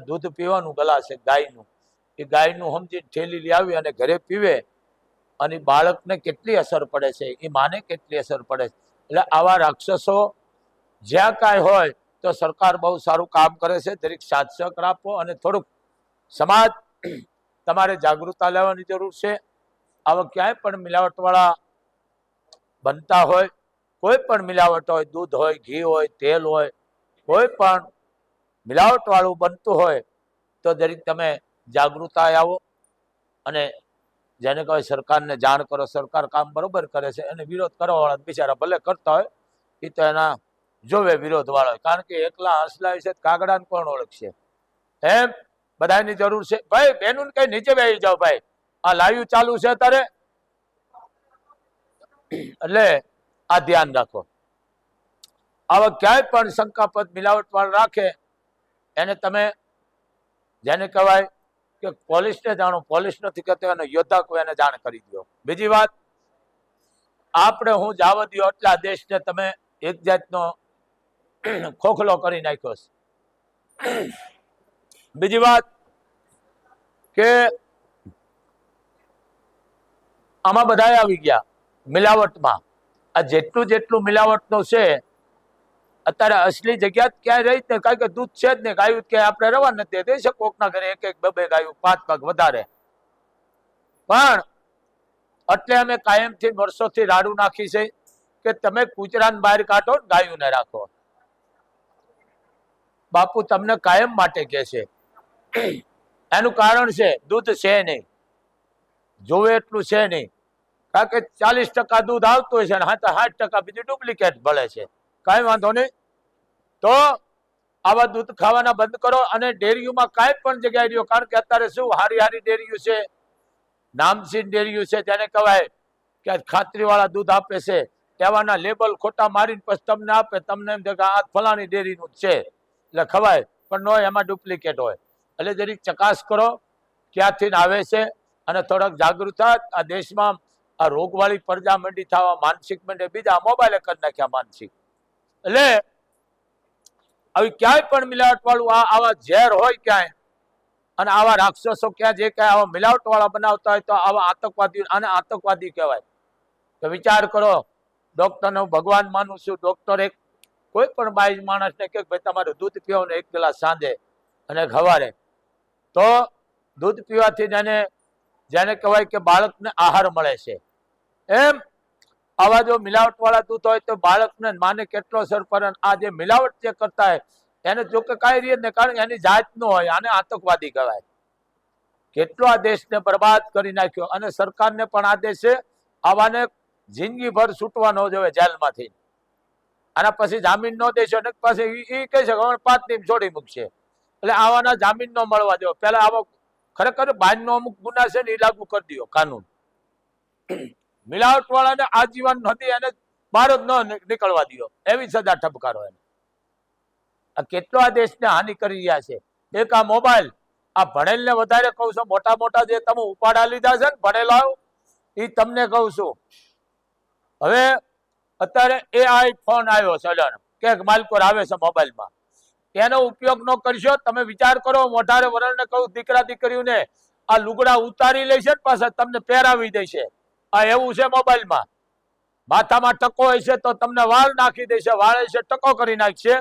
દૂધ પીવાનું ગ્લાસ છે ગાયનું. એ ગાયનું સમજી ઠેલી લઈ આવી અને ઘરે પીવે અને બાળકને કેટલી અસર પડે છે, એ માને કેટલી અસર પડે છે. એટલે આવા રાક્ષસો જ્યાં કાંઈ હોય તો સરકાર બહુ સારું કામ કરે છે, દરેક સાથ સહકાર આપો અને થોડુંક સમાજ તમારે જાગૃતતા લેવાની જરૂર છે. આવા ક્યાંય પણ મિલાવટવાળા બનતા હોય, કોઈ પણ મિલાવટ હોય, દૂધ હોય, ઘી હોય, તેલ હોય, કોઈ પણ મિલાવટવાળું બનતું હોય તો દરેક તમે જાગૃતતા આવો અને જેને કહેવાય સરકારને જાણ કરો, સરકાર કામ બરોબર કરે છે અને વિરોધ કરવાવાળા બિચારા ભલે કરતા હોય એ તો એના જોવે વિરોધવાળા કારણ કે એકલા હસલાય છે, કાગડાને કોણ ઓળખશે? એમ બધાની જરૂર છે. ભાઈ બેનું કઈ નીચે બેસી જાઓ ભાઈ. આ લાઈવ ચાલુ છે અત્યારે. એટલે આ ધ્યાન રાખો. આવા ક્યાંય પણ શંકાપદ મિલાવટ વાળ રાખે એને તમે જેને કહેવાય કે પોલીસને જાણો, પોલીસ નથી કહેતો, એને યોદ્ધા કોઈ એને જાણ કરી દો. બીજી વાત, આપણે હું જાવ દો એટલા દેશને તમે એક જાતનો ખોખલો કરી નાખ્યો છે. બીજી વાત કે આમાં બધા આવી ગયા મિલાવટમાં. આ જેટલું જેટલું મિલાવટનું છે અત્યારે અસલી જગ્યા ક્યાં રહી ને કારણ કે દૂધ છે જ ને ગાયું ક્યાંય આપણે રવા નથી દઈ છે કોકના ઘરે એક એક, બે બે ગાયું, પાંચ પાક વધારે. પણ એટલે અમે કાયમથી વર્ષોથી રાડું નાખી છે કે તમે કૂતરાને બહાર કાઢો ગાયું ને રાખો. બાપુ તમને કાયમ માટે કે છે. એનું કારણ છે, દૂધ છે નહીં. જોવે એટલું છે નહીં. કારણ કે ચાલીસ ટકા દૂધ આવતું હોય છે અને હા સાઠ ટકા બીજું ડુપ્લિકેટ ભળે છે. કાંઈ વાંધો નહીં. તો આવા દૂધ ખાવાના બંધ કરો અને ડેરીઓમાં કાંઈ પણ જગ્યાએ રહ્યો. કારણ કે અત્યારે શું હારી હારી ડેરીઓ છે, નામચીન ડેરીઓ છે તેને કહેવાય કે ખાતરીવાળા દૂધ આપે છે. તેવાના લેબલ ખોટા મારીને પછી તમને આપે, તમને એમ કે આ ફલાણી ડેરીનું છે. એટલે ખવાય, પણ ન હોય એમાં ડુપ્લિકેટ હોય. એટલે જરીક ચકાસ કરો, ક્યાંથી આવે છે, અને થોડાક જાગૃત થાય આ દેશમાં આ રોગવાળી પ્રજા મંડી થવા, માનસિક મંડે, બીજા મોબાઈલે કરી નાખ્યા માનસિક. એટલે આવી ક્યાંય પણ મિલાવટ વાળું આ આવા ઝેર હોય ક્યાંય, અને આવા રાક્ષસો ક્યાં જે ક્યાંય આવા મિલાવટ વાળા બનાવતા હોય તો આવા આતંકવાદી આને આતંકવાદી કહેવાય. તો વિચાર કરો ડોક્ટરને હું ભગવાન માનું છું ડોક્ટર એક કોઈ પણ બાઈ માણસને કે ભાઈ તમારે દૂધ પીવો ને એક ગ્લાસ સાંજે અને ખવારે તો દૂધ પીવાથી જેને જેને કહેવાય કે બાળકને આહાર મળે છે. એમ આવા જો મિલાવટ વાળા દૂધ હોય તો બાળકને માને કેટલો અસર પડે આ જે મિલાવટ જે કરતા હોય, એને જોકે કાંઈ રીત ને કારણ એની જાત નો હોય, આને આતંકવાદી કહેવાય. કેટલો આ દેશને બરબાદ કરી નાખ્યો અને સરકારને પણ આ દેશે આવાને જિંદગીભર છૂટવા ન જોવે જેલમાંથી. આના પછી જામીન ન દેશો, ને પછી એ કહે છે પાંચ ટીમ છોડી મૂકશે. એટલે આવાના જામીન ન મળવા દેવો. પેલા આવો ખરેખર બાજનો અમુક ગુના છે ને એ લાગુ કરી દો કાનૂન. મિલાવટ વાળાને આજીવન હતી એને બહાર જ ન નીકળવા દો એવી સજા ઠપકારો એને. આ કેટલો આ દેશને હાનિ કરી રહ્યા છે. એક આ મોબાઈલ. આ ભણેલને વધારે કહું છું. મોટા મોટા જે તમે ઉપાડા લીધા છે ને ભણેલા એ તમને કહું છું. હવે અત્યારે એ આઈ ફોન આવ્યો સડન કે માલકોર આવે છે મોબાઈલમાં. એનો ઉપયોગ ન કરશો, તમે વિચાર કરો, મોઢારે વરણને કહું દીકરા દીકરીઓને આ લુગડા ઉતારી લેશે ને પાછા તમને પહેરાવી દેશે. આ એવું છે મોબાઈલમાં. માથામાં ટકો હોય છે તો તમને વાળ નાખી દેશે. વાળ છે ટકો કરી નાખશે.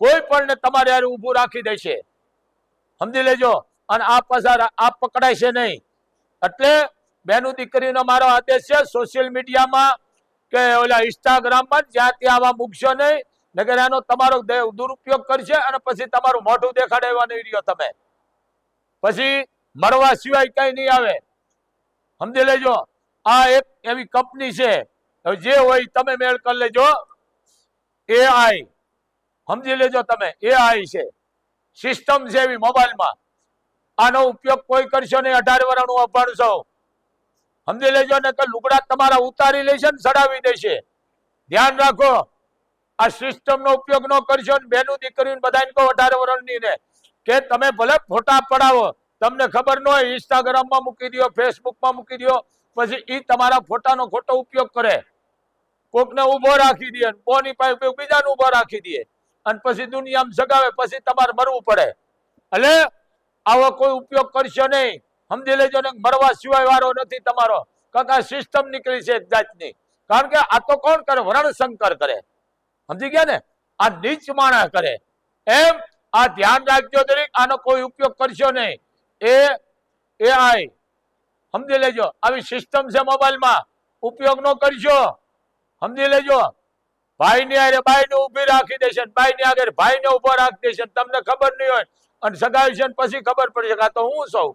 કોઈ પણ તમારે યાર ઊભું રાખી દેશે. સમજી લેજો. અને આ પસાર, આ પકડાય છે નહીં. એટલે બેનું દીકરીનો મારો આદેશ છે સોશિયલ મીડિયામાં કે ઓલા ઇન્સ્ટાગ્રામમાં જ્યાં ત્યાં આવા મૂકશો નહીં. નગર એનો તમારો દુરુપયોગ કરશે અને પછી તમારું મોઢું દેખાડવા નહીં રહ્યો તમે. પછી મળવા સિવાય કઈ નહીં આવે. સમજી લેજો. આ એક એવી કંપની છે. જે હોય તમે મેળ કરી લેજો. એઆઈ સમજી લેજો તમે એઆઈ છે. સિસ્ટમ છે એવી મોબાઈલમાં. આનો ઉપયોગ કોઈ કરશો નહીં, અઢાર વર્ષનું અભણ છો સમજી લેજો ને કે લુગડા તમારા ઉતારી લેશે ને સડાવી દેશે ધ્યાન રાખો, આ સિસ્ટમ નો ઉપયોગ ન કરશો ને બેનું દીકરીને બધાને કહો અઢાર વર્ષની ને. કે તમે ભલે ફોટા પડાવો, તમને ખબર ન હોય ઇન્સ્ટાગ્રામમાં મૂકી દો ફેસબુકમાં મૂકી દો પછી એ તમારા ફોટાનો ખોટો ઉપયોગ કરે. કોકને ઊભો રાખી દે કોની પાસે બીજાને ઊભો રાખી દે. અને પછી દુનિયામાં સગાવે પછી તમારે મરવું પડે. એટલે આવો કોઈ ઉપયોગ કરશો નહીં. સમજી લેજો ને મરવા સિવાય વારો નથી તમારો. કાકા સિસ્ટમ નીકળી છે જાતની. કારણ કે આ તો કોણ કરે? વર્ણશંકર કરે. સમજી ગયા ને? આ નીચ માણસ કરે. એમ આ ધ્યાન રાખજો દરેક. આનો કોઈ ઉપયોગ કરશો નહીં. એ એ આઈ સમજી લેજો, આવી સિસ્ટમ છે મોબાઈલમાં. ઉપયોગ ન કરજો સમજી લેજો. ભાઈ ની આરે ભાઈ ને ઊભી રાખી દેશે ભાઈ ની આગળ ભાઈ ને ઊભો રાખી દેશે તમને ખબર નહીં હોય અને સગાઈ છે પછી ખબર પડી શકે તો હું સૌ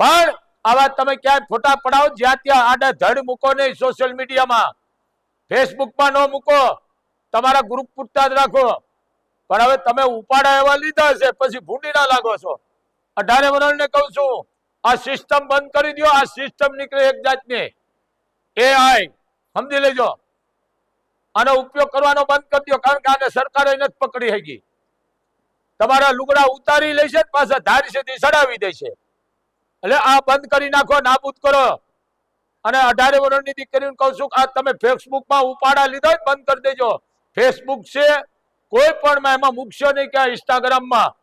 પણ આવા તમે ક્યાંય ફોટા પડાવો જ્યાં ત્યાં આડા ધડ મૂકો નહીં સોશિયલ મીડિયામાં ફેસબુકમાં ન મૂકો. તમારા ગ્રુપ પૂરતા જ રાખો. પણ હવે તમે ઉપાડા એવા લીધા છે, પછી ભૂંડી ના લાગો છો. અઢારે વર્ષને કહું છું. આ સિસ્ટમ બંધ કરી દો આ સિસ્ટમ નીકળે એક જાતની. એ આઈ સમજી લેજો. આનો ઉપયોગ કરવાનો બંધ કરી દો કારણ કે આને સરકારે નથી પકડી શકી તમારા લુગડા ઉતારી લેશે પાછા ધારી સુધી સડાવી દેશે એટલે આ બંધ કરી નાખો, નાબૂદ કરો. અને અઢારે વર્ષની દીકરીને કહું છું કે આ તમે ફેસબુકમાં ઉપાડા લીધો બંધ કરી દેજો. ફેસબુક છે, કોઈ પણ એમાં મૂકશો નહીં કે ઇન્સ્ટાગ્રામમાં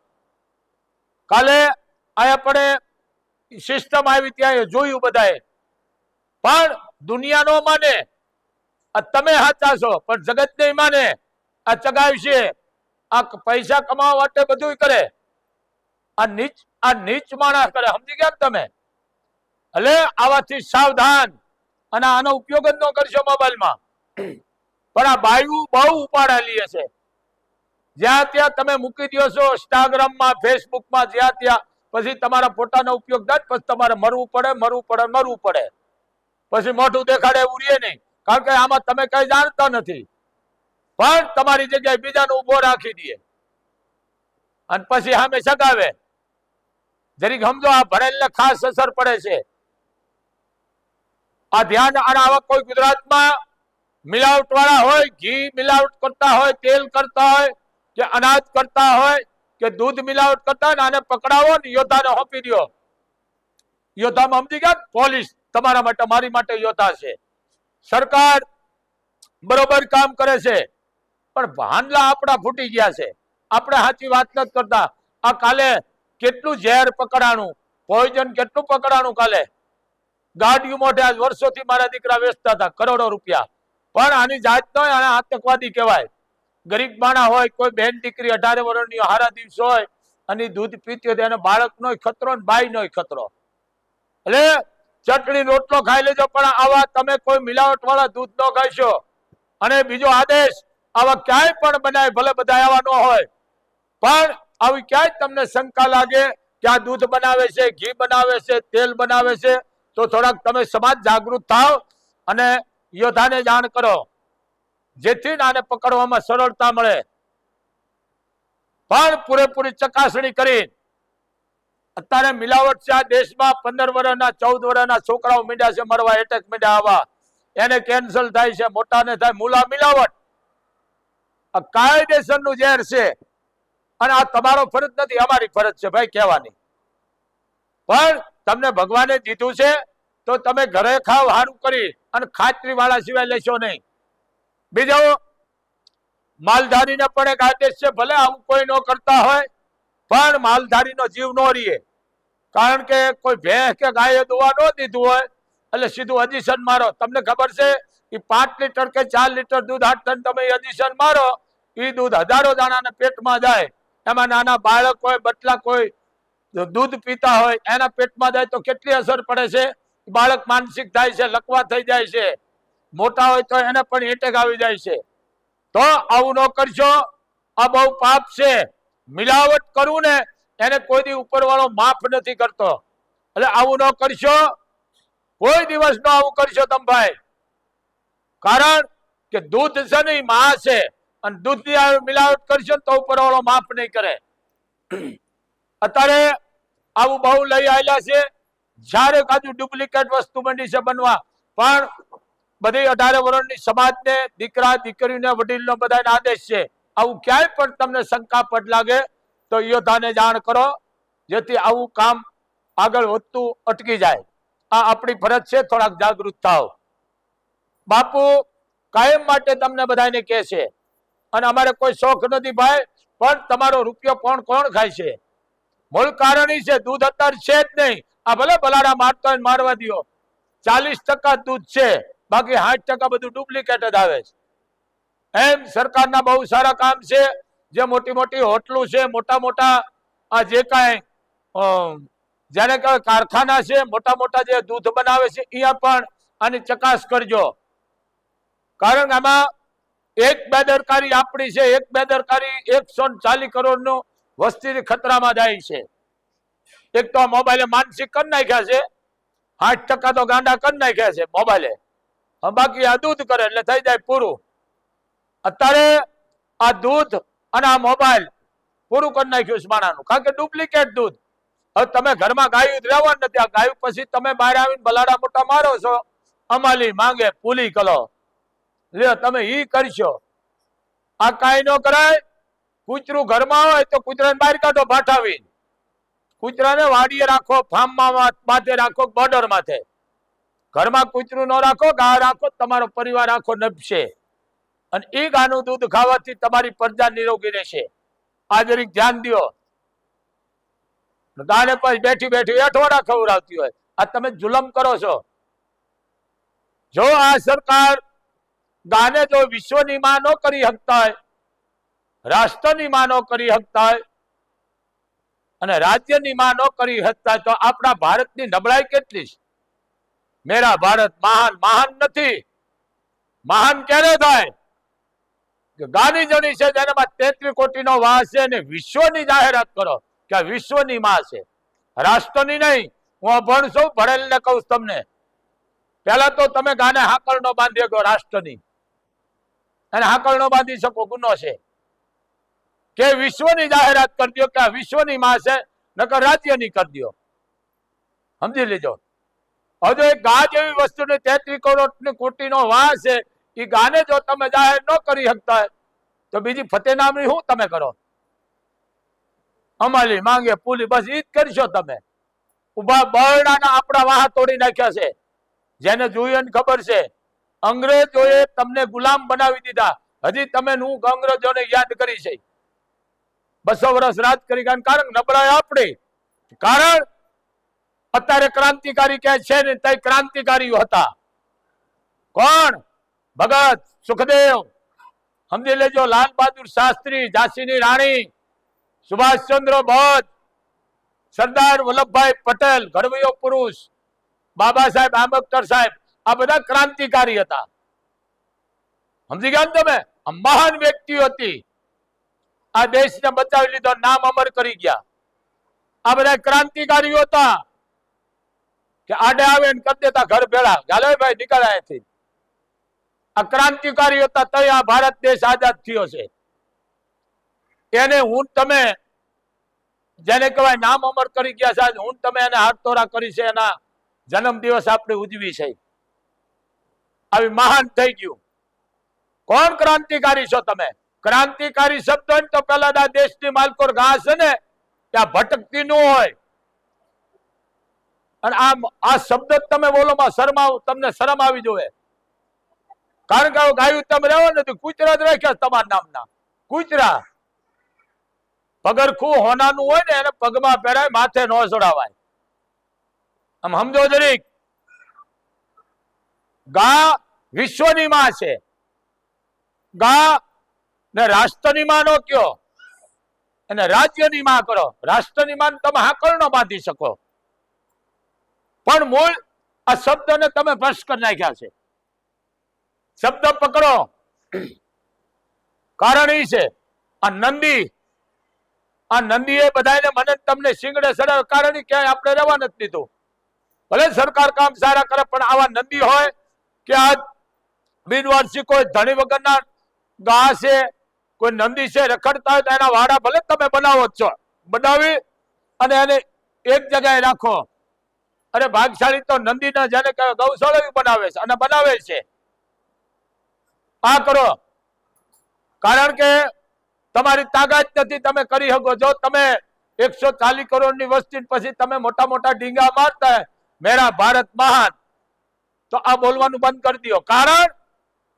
કાલે આ પડે સિસ્ટમ આવી ત્યાં જોયું બધાએ. પણ દુનિયા નો માને, આ તમે સાચા છો, પણ જગત નહીં માને, આ ચગાવશે આ પૈસા કમાવા માટે બધું કરે. આ નીચ આ નીચ માણસ કરે, સમજી ગયા તમે? એટલે આવાથી સાવધાન અને આનો ઉપયોગ જ ન કરશો મોબાઈલમાં. પણ આ બાયુ બહુ ઉપાડા હશે. જ્યાં ત્યાં તમે મૂકી દો છો ઇન્સ્ટાગ્રામમાં ફેસબુકમાં જ્યાં ત્યાં પછી તમારા ફોટાનો ઉપયોગ થાય, પછી તમારે મરવું પડે મરવું પડે મરવું પડે. પછી મોઢું દેખાડે એવું રહે નહીં. કારણ કે આમાં તમે કઈ જાણતા નથી. પણ તમારી જગ્યાએ બીજાનો ઊભો રાખી દે અને પછી સામે સગાવે. જરીક સમજો, આ ભણેલને ખાસ અસર પડે છે. આ ધ્યાન અને આવા કોઈ ગુજરાતમાં મિલાવટ વાળા હોય, ઘી મિલાવટ કરતા હોય, તેલ કરતા હોય, કે અનાજ કરતા હોય કે દૂધ મિલાવટ કરતા ને આને પકડાવો ને યોદ્ધાને હોપી દો યોદ્ધામાં સમજી ગયા પોલીસ તમારા માટે, મારી માટે યોદ્ધા છે. સરકાર બરોબર કામ કરે છે, પણ ભાંડલા આપણા ફૂટી ગયા છે. આપણે સાચી વાત નથી કરતા. આ કાલે કેટલું ઝેર પકડાણું, પોઈઝન કેટલું પકડાણું કાલે? ગાડીઓ મોઢે આજ વર્ષોથી મારા દીકરા વેચતા હતા, કરોડો રૂપિયા. પણ આની જાત તો આતંકવાદી કહેવાય. ગરીબ માણા હોય, કોઈ બેન દીકરી અઢારે વર્ષની હારા દિવસ હોય, અને દૂધ પીતી હોય એને બાળકનો ખતરો ને બાઈનો ખતરો. એટલે ચટણી, રોટલો ખાઈ લેજો, પણ આવા તમે કોઈ મિલાવટ વાળા દૂધ ન ખાઈશો. અને બીજો આદેશ, આવા ક્યાંય પણ બનાય, ભલે બધા આવા ન હોય, પણ આવી ક્યાંય તમને શંકા લાગે કે આ દૂધ બનાવે છે, ઘી બનાવે છે, તેલ બનાવે છે, તો થોડાક તમે સમાજ જાગૃત થાવ અને યોદ્ધાને જાણ કરો. જેથી આને પકડવામાં સરળતા મળે. પણ પૂરેપૂરી ચકાસણી કરી. અત્યારે મિલાવટ છે આ દેશમાં પંદર વર્ષના ચૌદ વર્ષના છોકરાઓ મીંડ્યા છે, મરવા એટેક મીંડ્યા આવા. એને કેન્સલ થાય છે, મોટાને થાય મૂલા મિલાવટ. આ કાયદેસરનું ઝેર છે. અને આ તમારો ફરજ નથી, અમારી ફરજ છે, ભાઈ, કહેવાની. પણ તમને ભગવાને દીધું છે, તો તમે ઘરે ખાવ સારું કરી. અને ખાતરી વાળા સિવાય લેશો નહીં. બીજો માલધારીને પણ એક આદેશ છે, ભલે આવું કોઈ ન કરતા હોય, પણ માલધારીનો જીવ ન રહીએ કારણ કે કોઈ ભેંસ કે ગાયે દોવા ન દીધું હોય, એટલે સીધું અજીશન મારો. તમને ખબર છે કે પાંચ લીટર કે ચાર લીટર દૂધ આઠ ટન તમે અજીશન મારો એ દૂધ હજારો દાણાના પેટમાં જાય. એમાં નાના બાળક હોય, બટલા કોઈ દૂધ પીતા હોય, એના પેટમાં જાય તો કેટલી અસર પડે છે? બાળક માનસિક થાય છે, લકવા થઈ જાય છે. મોટા હોય તો એને પણ એટેક આવી જાય છે. તો આવું ન કરશો. આ બહુ પાપ છે. મિલાવટ કરવું ને, એને કોઈ દી ઉપરવાળો માફ નથી કરતો. એટલે આવું ન કરશો. કોઈ દિવસ ન આવું કરશો તમે ભાઈ. કારણ કે દૂધ છે ને માં છે. અને દૂધની મિલાવટ કરશો તો ઉપરવાળો માફ નહીં કરે. અત્યારે આવું બહુ લઈ આવેલા છે. જ્યારે કાજુ ડુપ્લિકેટ વસ્તુ મંડી છે બનવા. પણ બધી અઢારે વર્ષની સમાજને, દીકરા, દીકરીને, વડીલનો બધાને આદેશ છે. આવું ક્યાંય પણ તમને શંકાપટ લાગે તો યોદ્ધાને જાણ કરો, જેથી આવું કામ આગળ વધતું અટકી જાય. આ આપણી ફરજ છે, થોડાક જાગૃત થાવ બાપુ, કાયમ માટે તમને બધાને કહે છે, અને અમારે કોઈ શોખ નથી ભાઈ, પણ તમારો રૂપિયો કોણ કોણ ખાય છે? મૂળ કારણ છે, દૂધ અત્યારે છે જ નહીં. આ ભલે ભલાડા મારતો મારવા દ્યો. ચાલીસ ટકા દૂધ છે. બાકી સાઠ ટકા બધું ડુપ્લિકેટ જ આવે છે. એમ સરકારના બહુ સારા કામ છે, જે મોટી મોટી હોટલો છે, મોટા મોટા આ જે કાંઈ જેને કહેવાય કારખાના છે, મોટા મોટા જે દૂધ બનાવે છે અહીંયા પણ આની ચકાસ કરજો. કારણ આમાં એક બેદરકારી આપણી છે, એક બેદરકારી એકસો ચાલીસ કરોડનું વસ્તી ખતરામાં જાય છે. એક તો મોબાઈલે માનસિક કરી નાખ્યા છે આઠ ટકા તો ગાંડા કરી નાખ્યા છે મોબાઈલે. બાકી આ દૂધ કરે એટલે થઈ જાય પૂરું. અત્યારે આ દૂધ અને આ મોબાઈલ પૂરું કરી નાખ્યું છે માણાનું. કારણ કે ડુપ્લિકેટ દૂધ. હવે તમે ઘરમાં ગાયું રહેવાનું નથી આ ગાયું પછી તમે બહાર આવીને બલાડા મોટા મારો છો, અમાલી માંગે, પુલી કલો લ્યો, તમે ઈ કરશો. આ કાંઈ ન કરાય. કૂતરું ઘરમાં હોય તો કૂતરાને બહાર કાઢો ભાઠાવીને. કૂતરાને વાડીએ રાખો, ફાર્મમાં માથે રાખો, બોર્ડર માથે. ઘરમાં કૂતરું ન રાખો ગા રાખો, તમારો પરિવાર આખો નભશે. અને એ ગાનું દૂધ ખાવાથી તમારી પ્રજા નિરોગી રહેશે. આ જરીક ધ્યાન દ્યો. ગાને પછી બેઠી બેઠી અઠવાડા ખવડાવતી હોય. આ તમે જુલમ કરો છો. જો આ સરકાર ગાને જો વિશ્વની માં ન કરી શકતા હોય રાષ્ટ્રની માં ન કરી શકતા હોય અને રાજ્યની માનો કરી શકતા તો આપણા ભારતની નબળાઈ કેટલી છે? મેરા ભારત મહાન મહાન નથી. મહાન ક્યારે થાય? જણી છે જેનામાં તેત્રી કોટીનો વાસ છે અને વિશ્વની જાહેરાત કરો કે વિશ્વની માં છે. રાષ્ટ્રની નહીં, હું અભણ છું, ભણેલને કહું તમને. પહેલા તો તમે ગાને હાકળ નો બાંધી શકો રાષ્ટ્રની. અને હાકળ નો બાંધી શકો, ગુનો છે. કે વિશ્વની જાહેરાત કરી દો કે વિશ્વની માં છે, નકર રાજ્યની કરી દો. સમજી લેજો. હવે જો એક ગા જેવી વસ્તુની તેત્રી કરોડની કોટીનો વાસ છે. એ ગાને જો તમે જાહેર ન કરી શકતા તો બીજી ફતેનામની શું તમે કરો? અમાલી માંગે પુલી, બસ ઈ જ કરશો તમે. ઊભા બરડાના આપણા વાહ તોડી નાખ્યા છે. જેને જોઈએ ખબર છે. અંગ્રેજોએ તમને ગુલામ બનાવી દીધા. હજી તમે હું અંગ્રેજોને યાદ કરી છે. બસો વર્ષ રાજ કરી કારણ નબળાઈ આપણે. કારણ અત્યારે ક્રાંતિકારી કે છે ને તે ક્રાંતિકારીઓ હતા. કોણ? ભગત સુખદેવ. સમજી લેજો, લાલ બહાદુર શાસ્ત્રી, ઝાંસીની રાણી, સુભાષચંદ્ર બોઝ, સરદાર વલ્લભભાઈ પટેલ ઘડવૈયો પુરુષ, બાબા સાહેબ, આંબેડકર સાહેબ, આ બધા ક્રાંતિકારી હતા. સમજી ગયા ને તમે? આ મહાન વ્યક્તિઓ હતી. આ દેશને બચાવી લીધો, નામ અમર કરી ગયા. આ બધા ક્રાંતિકારીઓ હતા. કે આડે આવે ને કરી દેતા ઘર ભેળા. ચાલો ભાઈ, નીકળ અહીંથી. આ ક્રાંતિકારી હતા તઈ આ ભારત દેશ આઝાદ થયો છે. એને હું તમે જેને કહેવાય નામ અમર કરી ગયા છે હું તમે એને હાથતોરા કરી છે, એના જન્મ દિવસ આપણે ઉજવી છે. આવી મહાન થઈ ગયું. કોણ ક્રાંતિકારી છો તમે? ક્રાંતિકારી શબ્દ હોય તો પેલા દેશની માલકોર ઘાસ છે ને ત્યાં ભટકતી ન હોય. અને આ આ શબ્દ તમે બોલો માં શરમાવ, તમને શરમ આવી જોવે. કારણ કે હવે ગાયું તમે રહેવો નથી કુચરા જ રાખ્યા તમારા નામના. કૂતરા. પગરખું હોનાનું હોય ને એને પગમાં પહેરાય, માથે ન ચડાવાય આમ સમજો જરીક. ગા વિશ્વની માં છે. ગા ને રાષ્ટ્રની માં નો કયો? અને રાજ્યની માં કરો. રાષ્ટ્રની માં તમે હાકળ નો બાંધી શકો. પણ મૂળ આ શબ્દને તમે ભ્રષ્ટ કરી નાખ્યા છે. શબ્દ પકડો. કારણ એ છે, આ નંદી આ નંદી એ બધાને મને તમને શિંગડે સડા કારણ ક્યાંય આપણે રહેવા નથી દીધું. ભલે સરકાર કામ સારા કરે, પણ આવા નંદી હોય કે આ બિનવાર્ષિક કોઈ ધણી વગરના ગા છે, કોઈ નંદી છે, રખડતા હોય તો એના વાડા ભલે તમે બનાવો જ છો. બનાવી અને એને એક જગ્યાએ રાખો. અરે ભાગશાળી તો નંદીના જેને ગૌશાળા બનાવે છે અને બનાવે છે. આ કરો. કારણ કે તમારી તાકાત નથી તમે કરી શકો. જો તમે એકસો ચાલીસ કરોડની વસ્તી પછી તમે મોટા મોટા ઢીંગા મારતા મેરા ભારત મહાન, તો આ બોલવાનું બંધ કરી દો. કારણ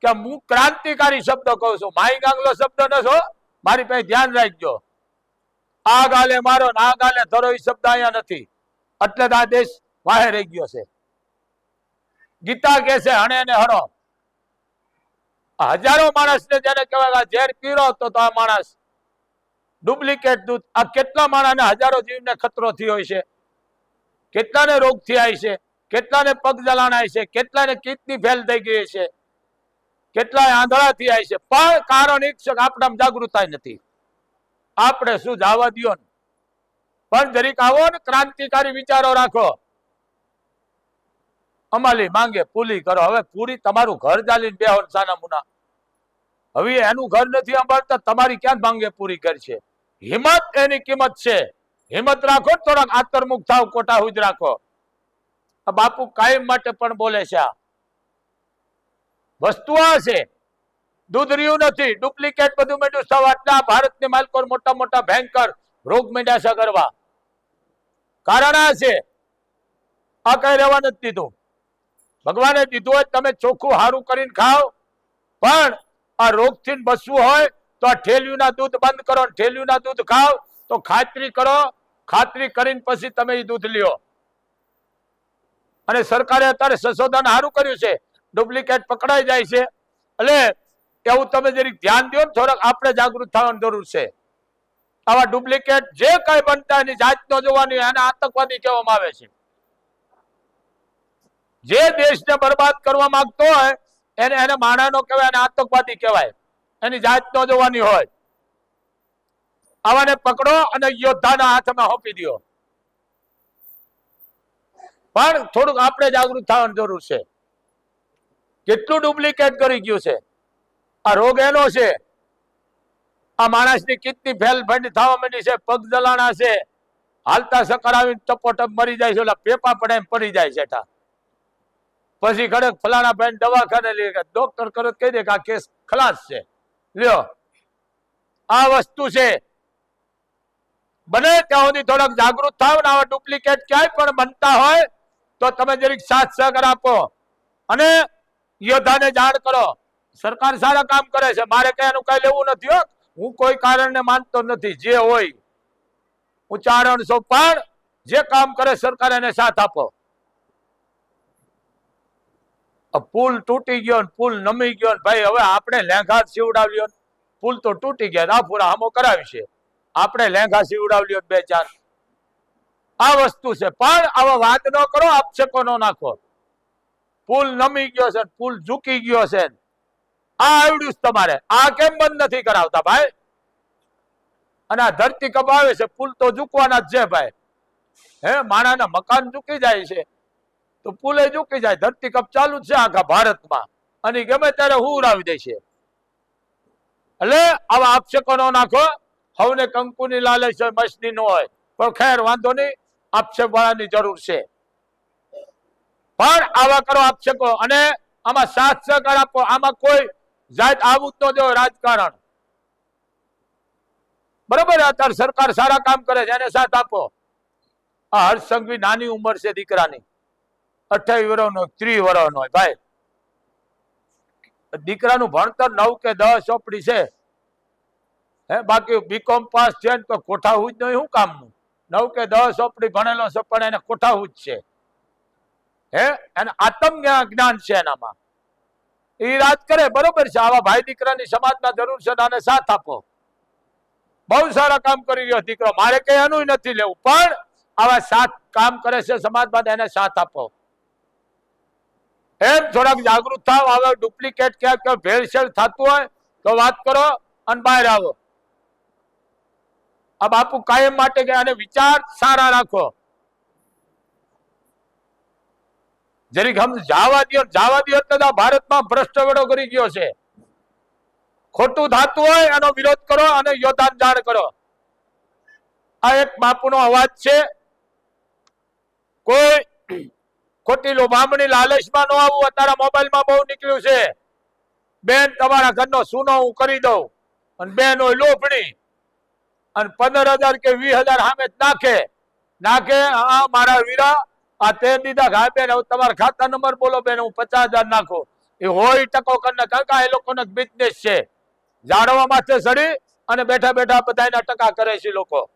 કે હું ક્રાંતિકારી શબ્દ કહું છું. માઈ ગાંગલો શબ્દ નશો મારી પાસે ધ્યાન રાખજો. આ ગાલે મારો ના ગાલે ધરો શબ્દ અહીંયા નથી. એટલે આ દેશ વાહે રહી ગયો છે. ગીતા કે છે, હણે ને હણો. હજારો હજારો માણસને જેને કહેવાય ઝેર પીરો તો આ માણસ ડુપ્લિકેટ દૂધ, આ કેટલા માણસને હજારો જીવને ખતરો થયો છે કેટલાને રોગ થયા છે કેટલાને પગ જલાણાય છે કેટલાને કિડની ફેલ થઈ ગઈ છે કેટલાય આંધળા થયા છે પણ કારણ એક છે આપણામાં જાગૃતતા નથી. આપણે શું જવા દો ને. પણ જરીક આવો ને ક્રાંતિકારી વિચારો રાખો. અમાલી માંગે, પૂલી કરો. હવે પૂરી તમારું ઘર ચાલીને ને સાના મુના. હવે એનું ઘર નથી સંભાળતા, તમારી ક્યાં માંગે પૂરી કરશે? હિંમત એની કિંમત છે. હિંમત રાખો થોડાક આતરમુખ થાવ કોટા હુજ રાખો. બાપુ કાયમ માટે પણ બોલે છે વસ્તુ આ છે. દૂધ રહ્યું નથી. ડુપ્લિકેટ બધું મેળ્યું સૌ આટલા ભારતની માલકો મોટા મોટા ભયંકર રોગ મેળ્યા છે કરવા કારણ આ છે. આ કઈ રહેવા નથી દીધું. ભગવાને દીધું હોય તમે ચોખ્ખું હારું કરીને ખાઓ. પણ આ રોગથી બચવું હોય તો આ ઠેલિયુંના દૂધ બંધ કરો ઠેલિયુંના દૂધ ખાઓ. તો ખાતરી કરો. ખાતરી કરીને પછી તમે એ દૂધ લ્યો. અને સરકારે અત્યારે સંશોધન સારું કર્યું છે. ડુપ્લિકેટ પકડાઈ જાય છે. એટલે એવું તમે જરીક ધ્યાન દો ને થોડાક આપણે જાગૃત થવાની જરૂર છે. આવા ડુપ્લિકેટ જે કઈ બનતા એની જાત ન જોવાની એને આતંકવાદી કહેવામાં આવે છે. જે દેશને બરબાદ કરવા માંગતો હોય, એને એને માણાનો કહેવાય અને આતંકવાદી કહેવાય. એની જાત ન જોવાની હોય. આવાને પકડો અને યોદ્ધાના હાથમાં સોંપી દો. પણ થોડુંક આપણે જાગૃત થવાની જરૂર છે. કેટલું ડુપ્લિકેટ કરી ગયું છે. આ રોગ એનો છે. આ માણસની કિડની ફેલ ફંડ થવા માંડી છે, પગ દલાણા છે. હાલતા સકર આવીને ટપોટપ મરી જાય છે, ઓલા પેપા પડે એમ પડી જાય છે ઠા. પછી કડક ફલાણા ભાઈ દવાખાને લઈ ગયા. ડોક્ટર કરત કહી દે કે આ કેસ ખલાસ છે. લ્યો. આ વસ્તુ છે. બને ત્યાં સુધી થોડાક જાગૃત થાવ ને આવા ડુપ્લિકેટ ક્યાંય પણ બનતા હોય તો તમે જરીક સાથ સહકાર આપો. અને યોદ્ધાને જાણ કરો. સરકાર સારા કામ કરે છે. મારે કઈ એનું કઈ લેવું નથી હો. હું કોઈ કારણને માનતો નથી. જે હોય. ઉચ્ચારણ ચારણસો જે કામ કરે સરકાર એને સાથ આપો આ પુલ તૂટી ગયો ને પુલ નમી ગયો ને ભાઈ, હવે આપણે લેંઘા સીવડાવ્યો પુલ તો તૂટી ગયા આ પૂરા, હામો કરાવી છે. આપણે લેંઘા સીવડાવ્યો બે ચાર. આ વસ્તુ છે. પણ આવા વાત ન કરો આક્ષેપો ન નાખો. પુલ નમી ગયો છે પુલ ઝૂકી ગયો છે. આ આવડ્યું છે તમારે. આ કેમ બંધ નથી કરાવતા ભાઈ? અને આ ધરતી કપાવે છે, પુલ તો ઝૂકવાના જ છે ભાઈ. હે, માણાના મકાન ઝૂકી જાય છે. તો પુલે ઝૂકી જાય. ધરતી ચાલુ છે આખા ભારતમાં. અને ગમે ત્યારે હું ઉડાવી દેશે એટલે આવા આક્ષેપો નો નાખો. હવને કંકુની લાલચ હોય મસ્તી નો હોય. પણ ખેર, વાંધો નહીં. આક્ષેપ વાળાની જરૂર છે. પણ આવા કરો આક્ષેપો. અને આમાં સાથ સહકાર આપો. આમાં કોઈ જાત આવું જ ન રાજકારણ. બરોબર? અત્યારે સરકાર સારા કામ કરે છે. એને સાથ આપો. આ હર્ષ સંઘવી નાની ઉંમર છે દીકરાની. અઠાવીસ વર્ષનો ત્રીસ વર્ષનો હોય, ભાઈ. દીકરાનું ભણતર નવ કે દસ ચોપડી છે. હે, બાકી બીકોમ પાસ છે ને તો કોઠાવું જ નહીં શું કામનું? નવ કે દસ ચોપડી ભણેલો છે, પણ એને કોઠાવું જ છે. હે એને આત્મ જ્ઞાન છે એનામાં. એ રાજ કરે, બરોબર છે, આવા ભાઈ દીકરાની સમાજમાં જરૂર છે આને સાથ આપો. બહુ સારા કામ કરી રહ્યો દીકરો. મારે કઈ એનું નથી લેવું, પણ આવા સાથ કામ કરે છે સમાજમાં એને સાથ આપો. એમ થોડાક જાગૃત થાવ, હવે ડુપ્લિકેટ ક્યાંક ક્યાંક ભેળસેળ થતું હોય તો વાત કરો અને બહાર આવો. આ બાપુ કાયમ માટે કે અને વિચાર સારા રાખો. જરીક હમ જાવા દો જાવા દો એટલે ભારતમાં ભ્રષ્ટ વેડો કરી ગયો છે. ખોટું થતું હોય એનો વિરોધ કરો અને યોદાન જાણ કરો. આ એક બાપુનો અવાજ છે. કોઈ ખોટી લોભામણી લાલચમાં ન આવું, અત્યારે મોબાઈલમાં બહુ નીકળ્યું છે. બેન, તમારા ઘરનો સુનો હું કરી દઉં. અને બેન હોય લોભણી. અને પંદર હજાર કે વીસ હજાર સામે નાખે. નાખે હા મારા વીરા, આ તે દીધા હા બેન, હવે તમારા ખાતા નંબર બોલો બેન, હું પચાસ હજાર નાખો. એ હોય ટકો કરીને કાકા, એ લોકોનો બિઝનેસ છે. જાડવા માથે સડી અને બેઠા બેઠા બધાના ટકા કરે છે લોકો.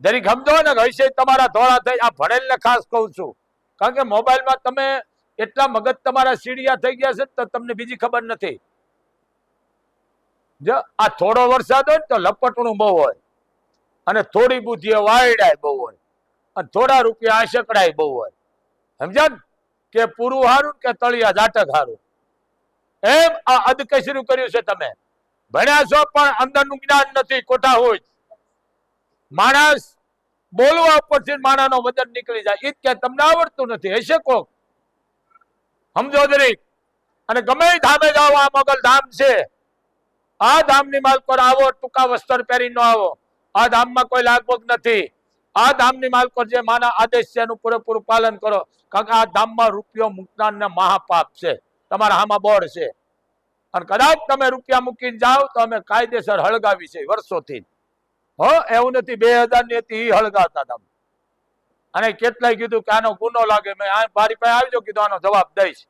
જરીક સમજો ને હશે તમારા ધોળા થઈ, આ ભણેલને ખાસ કહું છું. કારણ કે મોબાઈલમાં તમે એટલા મગજ તમારા સીડિયા થઈ ગયા છે તો તમને બીજી ખબર નથી. જો આ થોડો વરસાદ હોય તો લપટણું બહુ હોય. અને થોડી બુદ્ધિએ વાયડાય બહુ હોય. અને થોડા રૂપિયા આશકડાય બહુ હોય. સમજા કે પૂરું હારું કે તળિયા જાટક હારું. એમ આ અદકસરું કર્યું છે તમે. ભણ્યા છો પણ અંદરનું જ્ઞાન નથી, કોઠા હોય? માણસ બોલવા ઉપરથી માણાનો વજન નીકળી જાય. એ જ તમને આવડતું નથી. હશે કોક? સમજો જરીક અને ગમે ધામે જાઓ, આ મોગલ ધામ છે. આ ધામની માલકોર આવો, ટૂંકા વસ્ત્ર પહેરી ન આવો. આ ધામમાં કોઈ લાગભગ નથી. આ ધામની માલકોર જે માના આદેશ છે, એનું પૂરેપૂરું પાલન કરો. કારણ કે આ ધામમાં રૂપિયો મૂકનારને મહાપાપ છે. તમારા હામાં બોર્ડ છે. અને કદાચ તમે રૂપિયા મૂકીને જાઓ તો અમે કાયદેસર હળગાવી છે વર્ષોથી. હો, એવું નથી, બે હજારની હતી હળગાવતા હતા. અને કેટલાય કીધું કે આનો ગુનો લાગે, મેં મારી પાસે આવજો કીધું આનો જવાબ દઈશ.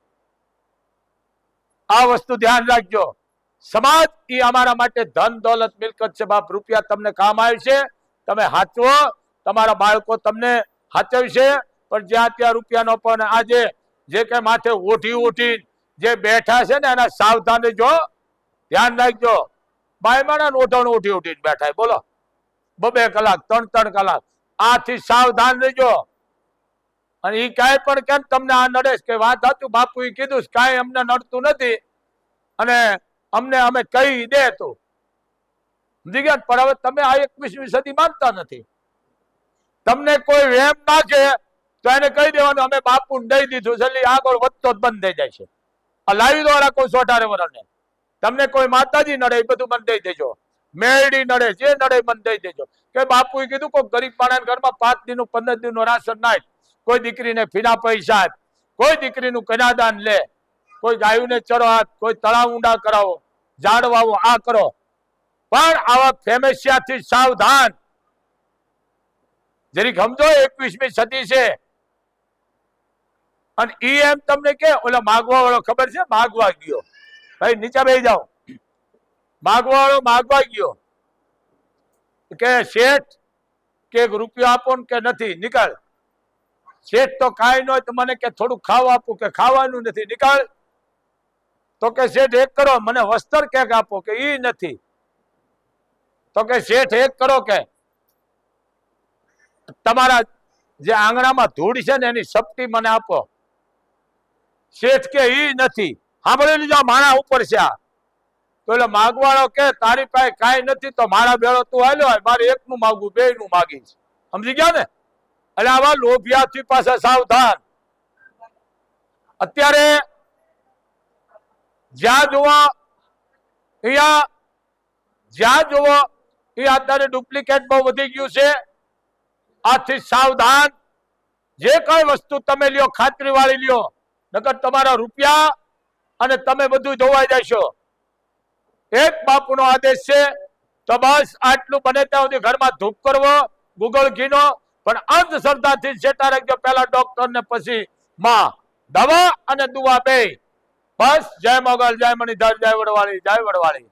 આ વસ્તુ ધ્યાન રાખજો. સમાજ એ અમારા માટે ધન, દોલત, મિલકત છે, બાપ, રૂપિયા તમને કામ આવશે, તમે હાચવો, તમારા બાળકો તમને હાચવશે, પણ જ્યાં ત્યાં રૂપિયાનો પણ આજે જે કઈ માથે ઓઠી ઓઠી જે બેઠા છે ને એના સાવધાન જો ધ્યાન રાખજો. બાયમાના ઓઠણ ઉઠી ઉઠીને બેઠા બોલો. બબે કલાક, ત્રણ ત્રણ કલાક. આથી સાવધાન રહેજો. અને ઈ કાંઈ પણ કેમ તમને આ નડે કે વાત હતું બાપુ એ કીધું કાંઈ અમને નડતું નથી. અને અમને અમે કહી દે તું. સમજી ગયા પણ હવે તમે આ એકવીસમી સદી માનતા નથી. તમને કોઈ વેમ નાખે તો એને કહી દેવાનું, અમે બાપુ દઈ દીધું છે આગળ વધતો જ બંધ થઈ જાય છે. આ લાવી દો રાખો સોટારે વરણને તમને કોઈ માતાજી નડે, એ બધું બંધ દઈ દેજો. મેળી નડે, જે નડે મને દઈ દેજો. કે બાપુએ કીધું, કોઈ ગરીબ માણસ ઘરમાં પાંચ દિનનું પંદર દિનનું રાશન નાખ કોઈ દીકરીને ફીના પૈસા આપ. કોઈ દીકરીનું કન્યાદાન લે. કોઈ ગાયુને ચરો આપ. કોઈ તળાવ ઊંડા કરાવો. ઝાડ વાવો, આ કરો. પણ આવા ફેમેશિયાથી સાવધાન. જરીક સમજો, એકવીસમી સદી છે. અને ઈ એમ તમને કે, ઓલો માગવા વાળો ખબર છે? માગવા ગયો. ભાઈ નીચે બે જાઓ. માગવા વાળો માગવા ગયો. કે શેઠ, કે રૂપિયો આપો ને કે નથી, નીકળ. શેઠ તો કાંઈ ન તો મને કે થોડું ખાવા આપું કે ખાવાનું નથી, નીકળ. તો કે શેઠ એક કરો, મને વસ્ત્ર ક્યાંક આપો કે ઈ નથી. તો કે શેઠ એક કરો કે. તમારા જે આંગણામાં ધૂળ છે ને એની શક્તિ મને આપો. શેઠ કે ઈ નથી. સાંભળી લીધો માણા ઉપર છે આ. તો એટલે માગવાળો કે, તારી પાસે કાંઈ નથી તો મારા બેડો તું હાલ્યો હોય મારે એકનું માગવું બે નું માગીશ સમજી ગયા ને? એટલે આવા લોભિયાથી પાસે સાવધાન. અત્યારે જ્યાં જુઓ, અહીંયા જ્યાં જુઓ, એ અત્યારે ડુપ્લિકેટ બહુ વધી ગયું છે. આથી સાવધાન. જે કઈ વસ્તુ તમે લ્યો ખાતરી વાળી લ્યો, નકર તમારા રૂપિયા અને તમે બધું જોવાઈ જશો. એક બાપુનો આદેશ છે, તો બસ આટલું બને ત્યાં સુધી ઘરમાં ધૂપ કરવો, ગુગળ ઘીનો, પણ અંધશ્રદ્ધાથી ચેતા રાખજો. પેલા ડોક્ટર ને પછી માં. દવા અને દુવા બે. બસ, જય મોગલ, જય મણિધર, જય વડવાળી જય વડવાળી.